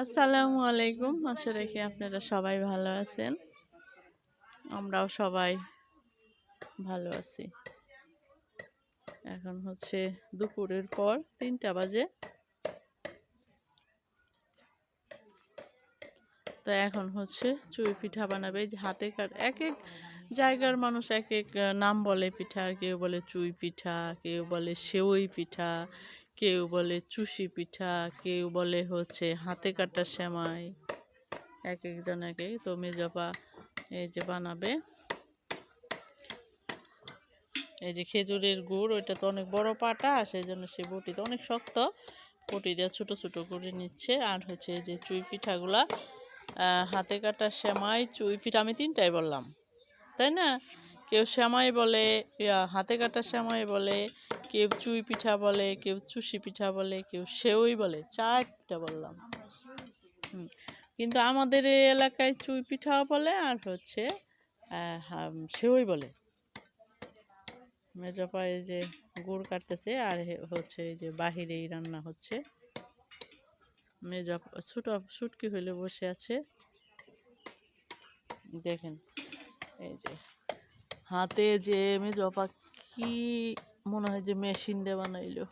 আসসালামু আলাইকুম। আশা রাখি আপনারা সবাই ভালো আছেন। আমরাও সবাই ভালো আছি। এখন হচ্ছে দুপুরের পর তিনটা বাজে। তো এখন হচ্ছে চুই পিঠা বানাবে। হাতে কাট এক এক জায়গার মানুষ এক এক নাম বলে পিঠা। কেউ বলে চুই পিঠা, কেউ বলে সেউই পিঠা কেউ বলে চুষি পিঠা, কেউ বলে হচ্ছে হাতে কাটা সেমাই, এক একজন এক তো মেজপা এই যে বানাবে, এই যে খেজুরের গুড়, ওইটা তো অনেক বড় পাটা সেই জন্য সে বটিতে অনেক শক্ত বটি দিয়ে ছোটো ছোটো করে নিচ্ছে। আর হচ্ছে যে চুই পিঠাগুলা হাতে কাটা সেমাই, চুই পিঠা, আমি তিনটাই বললাম, তাই না? কেউ সেমাই বলে হাতে কাটা সেমাই বলে কেউ চুই পিঠা বলে, কেউ চুষি পিঠা বলে, কেউ সেওই বলে চারটা বললাম। কিন্তু আমাদের এই এলাকায় চুই পিঠাও বলে আর হচ্ছে সেওই বলে। মেজপা এই যে গুড় কাটতেছে আর হচ্ছে এই যে বাহিরেই রান্না হচ্ছে। মেজপা ছোট সুটকি হইলে বসে আছে। দেখেন, এই যে হাতে যে মেজপা কি মনে হয় যে মেশিন দিয়ে বানাইলো।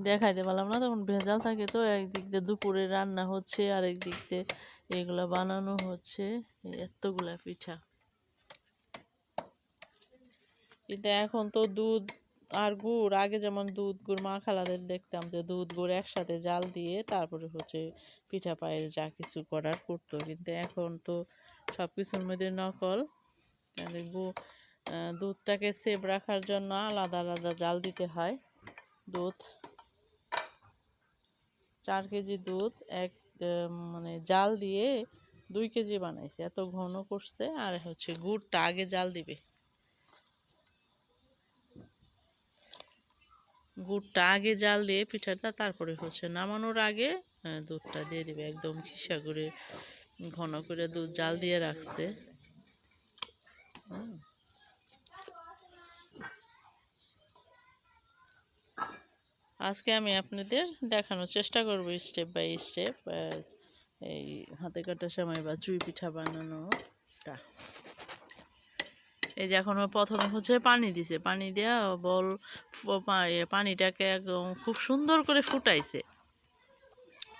দেখাইতে পারলাম না। তখন ভেজাল থাকে তো একদিক দিয়ে দুপুরে রান্না হচ্ছে আর একদিক দিয়ে এগুলা বানানো হচ্ছে এতগুলা পিঠা। কিন্তু এখন তো দুধ আর গুড় আগে যেমন দুধ গুড় মা খালাদের দেখতাম যে দুধ গুড় একসাথে জাল দিয়ে তারপরে হচ্ছে পিঠা পায়ের যা কিছু করার করতো। কিন্তু এখন তো সব কিছুর মধ্যে নকল তাহলে গু আহ, দুধটাকে সেভ রাখার জন্য আলাদা আলাদা জাল দিতে হয়। দুধ, চার কেজি দুধ, এক মানে জাল দিয়ে দুই কেজি বানাইছে। এত ঘন করছে, আর হচ্ছে গুড়টা আগে জাল দিবে। গুড়টা আগে জাল দিয়ে পিঠাটা তারপরে হচ্ছে নামানোর আগে দুধটা দিয়ে দিবে। একদম খিসা করে ঘন করে দুধ জাল দিয়ে রাখছে। হুম। আজকে আমি আপনাদের দেখানোর চেষ্টা করব স্টেপ বাই স্টেপ এই হাতে কাটা সময় বা চুই পিঠা বানানোটা। এই যে এখন প্রথমে হচ্ছে পানি দিছে। পানি দেওয়া বল পানিটাকে একদম খুব সুন্দর করে ফুটাইছে।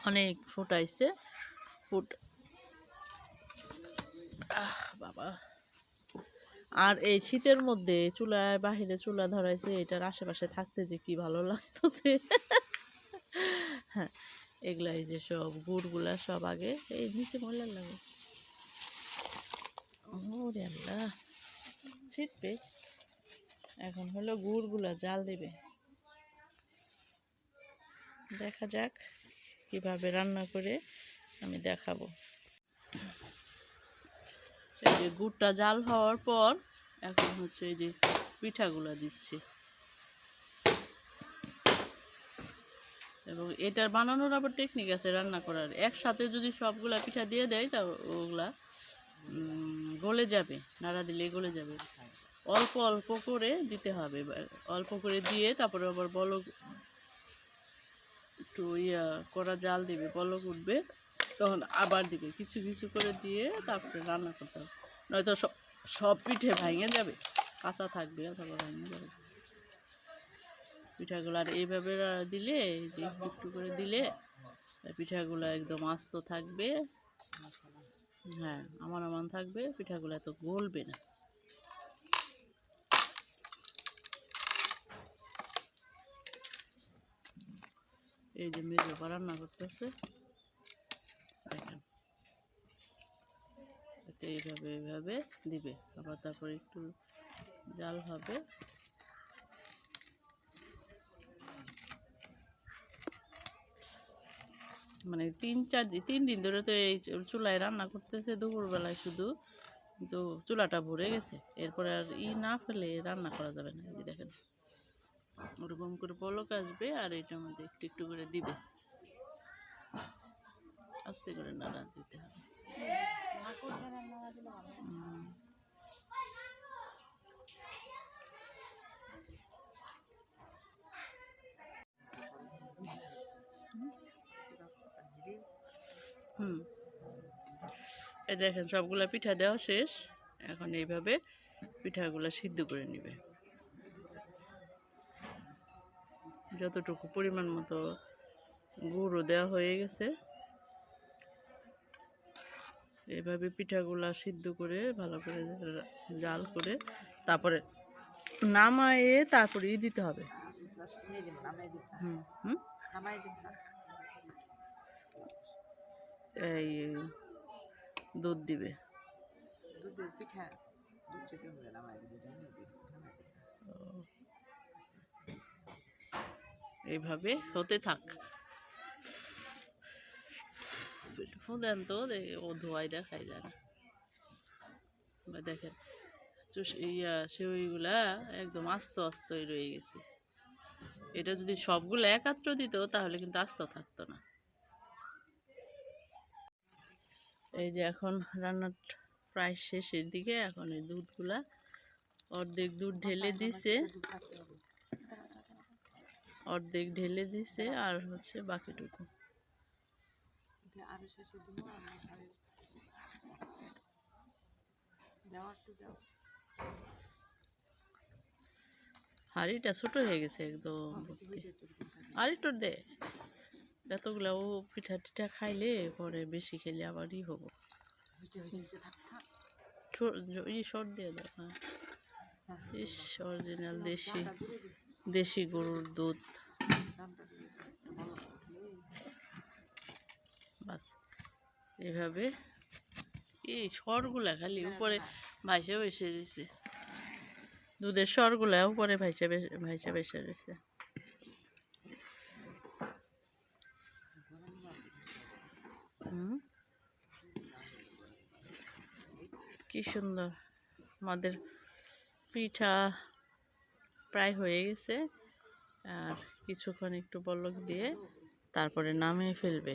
অনেক ফুটাইছে। ফুট বাবা। আর এই শীতের মধ্যে চুলায়, বাহিরে চুলা ধরাইছে, এটার আশেপাশে থাকতে যে কি ভালো লাগতেছে। হ্যাঁ এগুলা এই যে সব গুড়গুলা সব আগে, এই নিচে ময়লা লাগে। ছিটবে। এখন হলো গুড়গুলা জাল দেবে। দেখা যাক কীভাবে রান্না করে আমি দেখাবো। এই যে গুড়টা জাল হওয়ার পর এখন হচ্ছে এই যে পিঠাগুলো দিচ্ছি। এবং এটার বানানোর আবার টেকনিক আছে রান্না করার। একসাথে যদি সবগুলা পিঠা দিয়ে দেয়, তা ওগুলা গলে যাবে, নাড়া দিলে গলে যাবে। অল্প অল্প করে দিতে হবে অল্প করে দিয়ে তারপরে আবার বলক, একটু ইয়া করা জাল দিবে, বলক উঠবে। তখন আবার দিবে, কিছু কিছু করে দিয়ে তারপরে রান্না করতে হবে। নয়তো সব সব পিঠে ভেঙে যাবে, কাঁচা থাকবে, অথবা ভেঙে যাবে। পিঠাগুলো আর এইভাবে দিলে যে একটু করে দিলে, পিঠাগুলো একদম আস্ত থাকবে। হ্যাঁ আমার আমান থাকবে, পিঠাগুলো এত গলবে না। এই যে মেজো রান্না করতেছে দেখেন এতে এইভাবে এইভাবে দিবে। আবার তারপরে একটু জাল হবে। মানে তিন, চার দিন তিন দিন ধরে তো এই চুলায় রান্না করতেছে দুপুরবেলায় শুধু। কিন্তু চুলাটা ভরে গেছে। এরপরে আর ই না ফেলে রান্না করা যাবে না। এই দেখেন, ওরকম করে পলক আসবে আর এটার মধ্যে একটু একটু করে দিবে। আস্তে করে নাড়া দিতে হবে হুম। হুম এই দেখেন, সবগুলা পিঠা দেওয়া শেষ। এখন এইভাবে পিঠাগুলো সিদ্ধ করে নেবে। যতটুকু পরিমাণ মতো গুঁড়ো দেওয়া হয়ে গেছে এভাবে পিঠাগুলা সিদ্ধ করে ভালো করে জাল করে তারপরে নামায়ে তারপরে দিতে হবে। এই দুধ দিবে। দুধের পিঠা দুধ থেকে এইভাবে হতে থাক। দেন তো ও ধোয়াই দেখাই যায় না। বা দেখেন ইয়া সেউইগুলা একদম আস্ত আস্ত রয়ে গেছে। এটা যদি সবগুলো একাত্র দিত তাহলে কিন্তু আস্ত থাকতো না। এই যে এখন রান্নার প্রায় শেষের দিকে এখন এই দুধগুলা অর্ধেক দুধ ঢেলে দিছে। দুধ থাকতে হবে। অর্ধেক ঢেলে দিছে আর হচ্ছে বাকিটুকু হাঁড়িটা ছোট হয়ে গেছে একদম একটু দে। এতগুলা ও পিঠা টিঠা খাইলে পরে বেশি খেলে হব। থাক ছো- জ- ই দিয়ে দাও হ্যাঁ। হ্যাঁ ইস অরিজিনাল দেশি দেশি গরুর দুধ। বাস এভাবে। এই সরগুলা খালি উপরে ভাইসা বসে রয়েছে দুধের সরগুলা উপরে ভাইসা ভাইসা বেসে রয়েছে কি সুন্দর। আমাদের পিঠা প্রায় হয়ে গেছে। আর কিছুক্ষণ একটু বলক দিয়ে তারপরে নামিয়ে ফেলবে।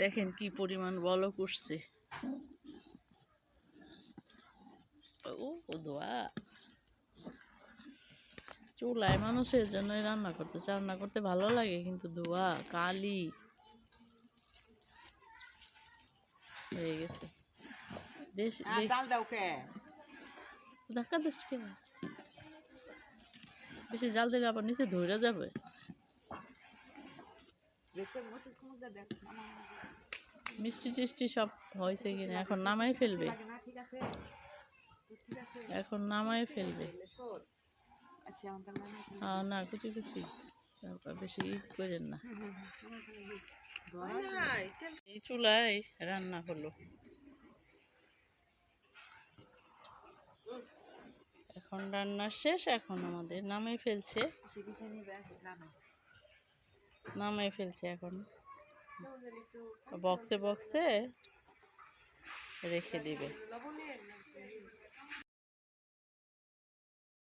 দেখেন কি পরিমাণ বলক উঠছে। ও চুলায় মানুষের জন্যই রান্না করতে রান্না করতে ভালো লাগে কিন্তু ধোয়া কালি। হয়ে গেছে। দেশ দেশ- কে ধাক্কা কেন? বেশি জাল দিলে আবার নিচে ধরে যাবে। মিষ্টি টিষ্টি সব হয়েছে কিনা এখন নামাই ফেলবে। এখন নামাই ফেলবে। আচ্ছা আহ, না কুচি কুচি বেশি ই করেন না। এই চুলায় রান্না হলো। এখন রান্না শেষ এখন আমাদের নামে ফেলছে। শিখে নিবে? জানো নামে ফেলছে এখন। বক্সে বক্সে রেখে দিবে।